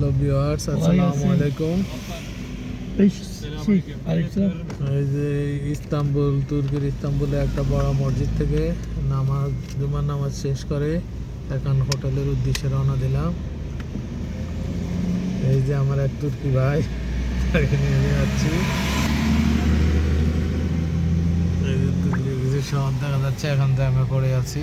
Hello viewers আসসালামু আলাইকুম. এই যে ইস্তাম্বুল তুর্কির ইস্তাম্বুলে একটা বড় মসজিদ থেকে নামাজ জুমার নামাজ শেষ করে এখন হোটেলের উদ্দেশ্যে রওনা দিলাম। এই যে আমার এক তুর্কি ভাই তাকে নিয়ে যাচ্ছি। এই যে তুর্কির কিছু শহর দেখা যাচ্ছে এখন জ্যামে পড়ে আছি।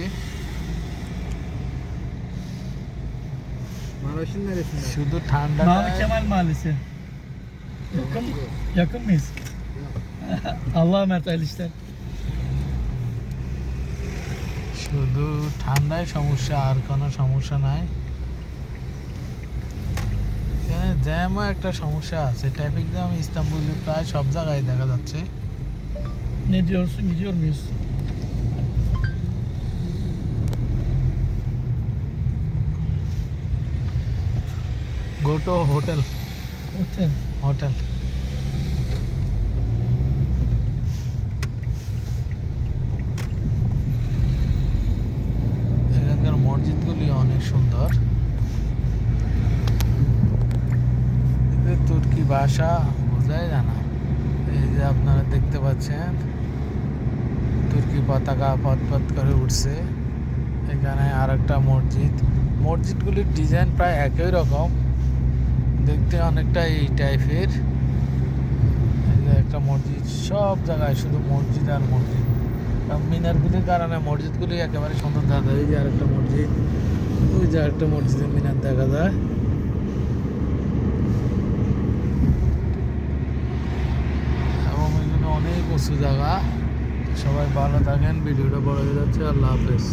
শুধু ঠান্ডা Mavi Kemal Mahallesi. Yakın, yakın mıyız? Allah'a emanet hayırlı işler. শুধু ঠান্ডায় সমস্যা আর কোনো সমস্যা নাই এখানে জ্যামও একটা সমস্যা আছে ট্রাফিক জ্যাম ইস্তাম্বুলে প্রায় সব জায়গায় দেখা যাচ্ছে Ne diyorsun gidiyor muyuz? Go to hotel Otel. Hotel এখানকার মসজিদগুলি অনেক সুন্দর। তুর্কি ভাষা বোঝাই জানা। এই যে আপনারা দেখতে পাচ্ছেন তুর্কি পতাকা পথ পথ করে উঠছে। এখানে আর একটা মসজিদ। মসজিদগুলির ডিজাইন প্রায় একই রকম। দেখতে অনেকটা এই টাইপের একটা মসজিদ, সব জায়গায় শুধু মসজিদ আর মসজিদ। মিনারগুলির কারণে মসজিদগুলি একেবারে সুন্দর দেখা যায় এই যে আরেকটা মসজিদ। ওই যে আরেকটা মসজিদের মিনার দেখা যায়। এবং এখানে অনেক উঁচু জায়গা। সবাই ভালো থাকেন, ভিডিওটা বড় হয়ে যাচ্ছে, আল্লাহ হাফেজ।